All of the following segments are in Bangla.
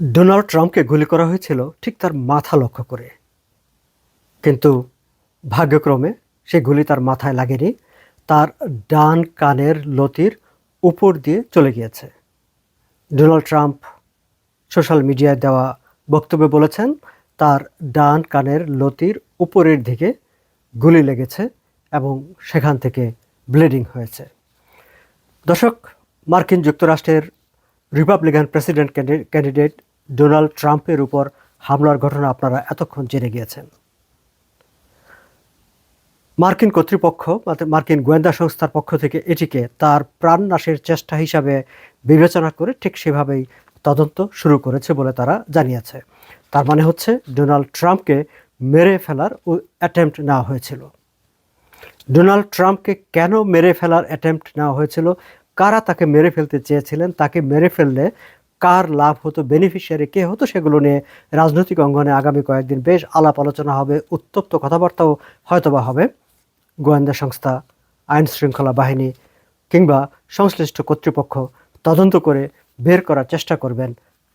ডোনাল্ড ট্রাম্পকে গুলি করা হয়েছিল ঠিক তার মাথা লক্ষ্য করে। কিন্তু ভাগ্যক্রমে সে গুলি তার মাথায় লাগেনি, তার ডান কানের লতির উপর দিয়ে চলে গিয়েছে। ডোনাল্ড ট্রাম্প সোশ্যাল মিডিয়ায় দেওয়া বক্তব্যে বলেছেন, তার ডান কানের লতির উপরের দিকে গুলি লেগেছে এবং সেখান থেকে ব্লিডিং হয়েছে। দর্শক, মার্কিন যুক্তরাষ্ট্রের রিপাবলিকান প্রেসিডেন্ট ক্যান্ডিডেট ডোনাল্ড ট্রাম্পের উপর হামলার ঘটনা আপনারা এতক্ষণ জেনে গিয়েছেন। মার্কিন কর্তৃপক্ষ মার্কিন গোয়েন্দা সংস্থার পক্ষ থেকে এটিকে তার প্রাণনাশের চেষ্টা হিসাবে বিবেচনা করে ঠিক সেভাবেই তদন্ত শুরু করেছে বলে তারা জানিয়েছে। তার মানে হচ্ছে, ডোনাল্ড ট্রাম্পকে মেরে ফেলার অ্যাটেম্প্ট নেওয়া হয়েছিল। ডোনাল্ড ট্রাম্পকে কেন মেরে ফেলার অ্যাটেম্প্ট নেওয়া হয়েছিল, কারা তাকে মেরে ফেলতে চেয়েছিলেন, তাকে মেরে ফেললে কার লাভ হতো বেনিফিশিয়ারি কে হতো সেগুলো নিয়ে রাজনৈতিক অঙ্গনে আগামী কয়েকদিন বেশ আলাপ আলোচনা হবে, উত্তপ্ত কথাবার্তাও হয়তোবা হবে। গোয়েন্দা সংস্থা, আইন শৃঙ্খলা বাহিনী কিংবা সংশ্লিষ্ট কর্তৃপক্ষ তদন্ত করে বের করার চেষ্টা করবেন।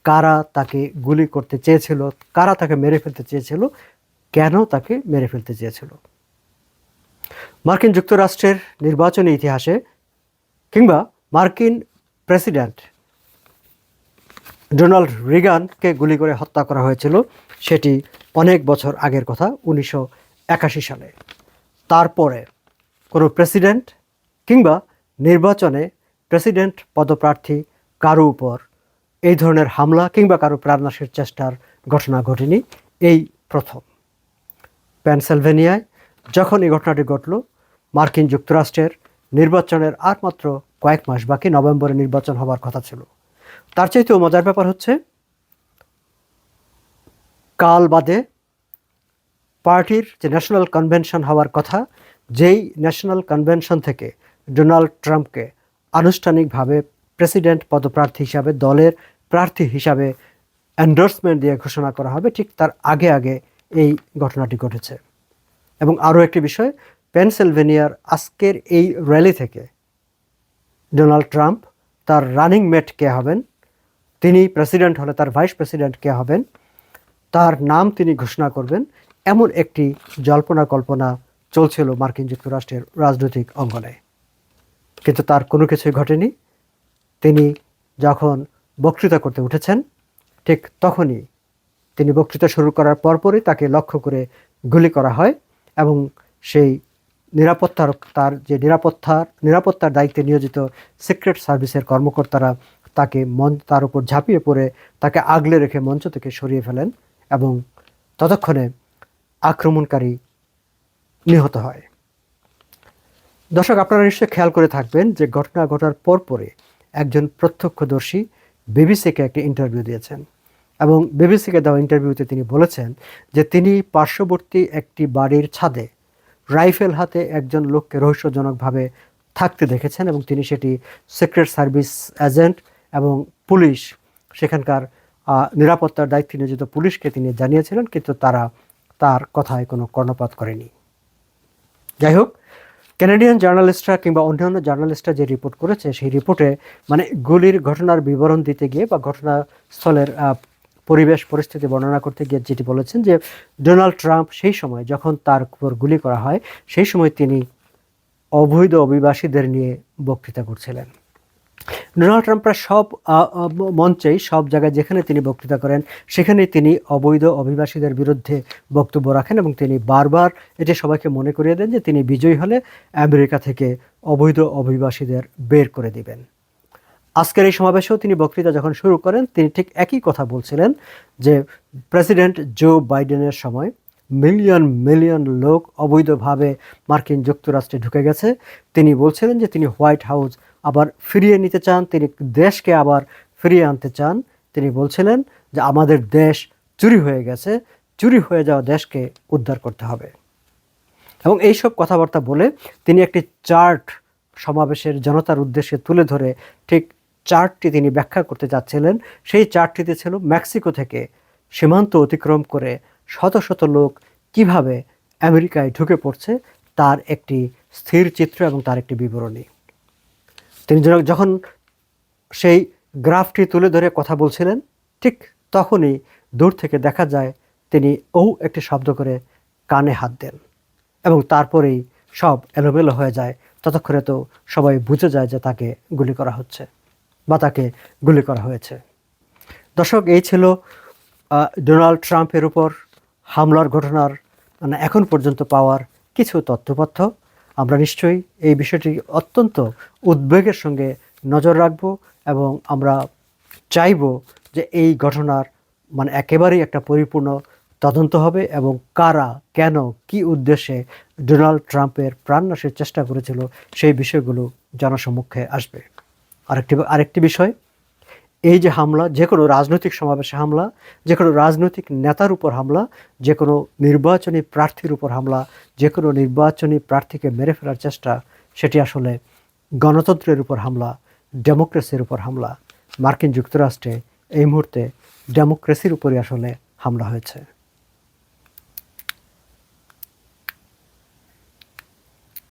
কারা তাকে গুলি করতে চেয়েছিল, কারা তাকে মেরে ফেলতে চেয়েছিল, কেন তাকে মেরে ফেলতে চেয়েছিল? মার্কিন যুক্তরাষ্ট্রের নির্বাচনী ইতিহাসে কিংবা মার্কিন প্রেসিডেন্ট ডোনাল্ড রিগানকে গুলি করে হত্যা করা হয়েছিল, সেটি অনেক বছর আগের কথা, উনিশশো একাশি সালে। তারপরে কোনো প্রেসিডেন্ট কিংবা নির্বাচনে প্রেসিডেন্ট পদপ্রার্থী কারও উপর এই ধরনের হামলা কিংবা কারও প্রাণনাশের চেষ্টার ঘটনা ঘটেনি, এই প্রথম। পেনসিলভেনিয়ায় যখন এই ঘটনাটি ঘটল, মার্কিন যুক্তরাষ্ট্রের নির্বাচনের আর মাত্র কয়েক মাস বাকি নভেম্বরে নির্বাচন হবার কথা ছিল। তার চাইতেও মজার ব্যাপার হচ্ছে, কাল বাদে পার্টির যে ন্যাশনাল কনভেনশন হওয়ার কথা, যেই ন্যাশনাল কনভেনশন থেকে ডোনাল্ড ট্রাম্পকে আনুষ্ঠানিকভাবে প্রেসিডেন্ট পদপ্রার্থী হিসাবে, দলের প্রার্থী হিসাবে এন্ডোর্সমেন্ট দিয়ে ঘোষণা করা হবে, ঠিক তার আগে আগে এই ঘটনাটি ঘটেছে। এবং আরও একটি বিষয়, পেনসিলভেনিয়ার আজকের এই র্যালি থেকে ডোনাল্ড ট্রাম্প তার রানিং মেট কে হবেন তিনি প্রেসিডেন্ট হলে তার ভাইস প্রেসিডেন্ট কে হবেন, তার নাম তিনি ঘোষণা করবেন। এমন একটি জল্পনা কল্পনা চলছিল মার্কিন যুক্তরাষ্ট্রের রাজনৈতিক অঙ্গনে। কিন্তু তার কোনো কিছুই ঘটেনি। তিনি যখন বক্তৃতা করতে উঠেছেন, ঠিক তখনই তিনি বক্তৃতা শুরু করার পরপরই তাকে লক্ষ্য করে গুলি করা হয় এবং সেই নিরাপত্তার, তার যে নিরাপত্তার নিরাপত্তার দায়িত্বে নিয়োজিত সিক্রেট সার্ভিসের কর্মকর্তারা তাকে মঞ্চ তার উপর ঝাঁপিয়ে পড়ে তাকে আগলে রেখে মঞ্চ থেকে সরিয়ে ফেলেন এবং ততক্ষণে আক্রমণকারী নিহত হয়। দর্শক, আপনারা নিশ্চয়ই খেয়াল করে থাকবেন যে ঘটনা ঘটার পরপরে একজন প্রত্যক্ষদর্শী বিবিসিকে একটি ইন্টারভিউ দিয়েছেন এবং বিবিসিকে দেওয়া ইন্টারভিউতে তিনি বলেছেন যে তিনি পার্শ্ববর্তী একটি বাড়ির ছাদে রাইফেল হাতে একজন লোককে রহস্যজনকভাবে থাকতে দেখেছেন এবং তিনি সেটি সিক্রেট সার্ভিস এজেন্ট এবং পুলিশ সেখানকার নিরাপত্তার দায়িত্বে নিয়োজিত পুলিশকে তিনি জানিয়েছিলেন, কিন্তু তারা তার কথায় কোনো কর্ণপাত করেনি। যাই হোক ক্যানাডিয়ান জার্নালিস্টরা কিংবা অন্যান্য জার্নালিস্টরা যে রিপোর্ট করেছে, সেই রিপোর্টে মানে গুলির ঘটনার বিবরণ দিতে গিয়ে বা ঘটনাস্থলের পরিবেশ, পরিস্থিতি বর্ণনা করতে গিয়ে যেটি বলেছেন যে ডোনাল্ড ট্রাম্প সেই সময় যখন তার উপর গুলি করা হয়, সেই সময় তিনি অবৈধ অভিবাসীদের নিয়ে বক্তৃতা করছিলেন। ডোনাল্ড ট্রাম্প সব মঞ্চেই, সব জায়গায় যেখানে তিনি বক্তৃতা করেন, সেখানেই তিনি অবৈধ অভিবাসীদের বিরুদ্ধে বক্তব্য রাখেন এবং তিনি বারবার এটি সবাইকে মনে করিয়ে দেন যে তিনি বিজয়ী হলে আমেরিকা থেকে অবৈধ অভিবাসীদের বের করে দিবেন। আজকের এই সমাবেশেও তিনি বক্তৃতা যখন শুরু করেন, তিনি ঠিক একই কথা বলছিলেন যে প্রেসিডেন্ট জো বাইডেনের সময় মিলিয়ন মিলিয়ন লোক অবৈধভাবে মার্কিন যুক্তরাষ্ট্রে ঢুকে গেছে। তিনি বলছিলেন যে তিনি হোয়াইট হাউস আবার ফিরিয়ে নিতে চান, তিনি দেশকে আবার ফিরিয়ে আনতে চান। তিনি বলছিলেন যে, আমাদের দেশ চুরি হয়ে গেছে, চুরি হয়ে যাওয়া দেশকে উদ্ধার করতে হবে। এবং এইসব কথাবার্তা বলে তিনি একটি চার্ট সমাবেশের জনতার উদ্দেশ্যে তুলে ধরে ঠিক চার্টটি তিনি ব্যাখ্যা করতে চাচ্ছিলেন। সেই চার্টটিতে ছিল মেক্সিকো থেকে সীমান্ত অতিক্রম করে শত শত লোক কীভাবে আমেরিকায় ঢুকে পড়ছে, তার একটি স্থির চিত্র এবং তার একটি বিবরণী। তিনি যখন- সেই গ্রাফটি তুলে ধরে কথা বলছিলেন, ঠিক তখনই দূর থেকে দেখা যায় তিনি ও একটি শব্দ করে কানে হাত দেন এবং তারপরেই সব এলোমেলো হয়ে যায়। ততক্ষণে তো সবাই বুঝে যায় যে তাকে গুলি করা হচ্ছে বা তাকে গুলি করা হয়েছে। দর্শক, এই ছিল ডোনাল্ড ট্রাম্পের উপর হামলার ঘটনার মানে এখন পর্যন্ত পাওয়ার কিছু তথ্যপত্র। আমরা নিশ্চয়ই এই বিষয়টি অত্যন্ত উদ্বেগের সঙ্গে নজর রাখব এবং আমরা চাইব যে এই ঘটনার মানে একেবারেই একটা পরিপূর্ণ তদন্ত হবে এবং কারা, কেন, কি উদ্দেশ্যে ডোনাল্ড ট্রাম্পের প্রাণনাশের চেষ্টা করেছিল সেই বিষয়গুলো জনসম্মুখে আসবে। আরেকটি আরেকটি বিষয় এই যে হামলা, যে কোনো রাজনৈতিক সমাবেশে হামলা, যে কোনো রাজনৈতিক নেতার উপর হামলা, যে কোনো নির্বাচনী প্রার্থীর উপর হামলা, যে কোনো নির্বাচনী প্রার্থীকে মেরে ফেলার চেষ্টা, সেটি আসলে গণতন্ত্রের উপর হামলা, ডেমোক্রেসির উপর হামলা। মার্কিন যুক্তরাষ্ট্রে এই মুহূর্তে ডেমোক্রেসির উপরই আসলে হামলা হয়েছে।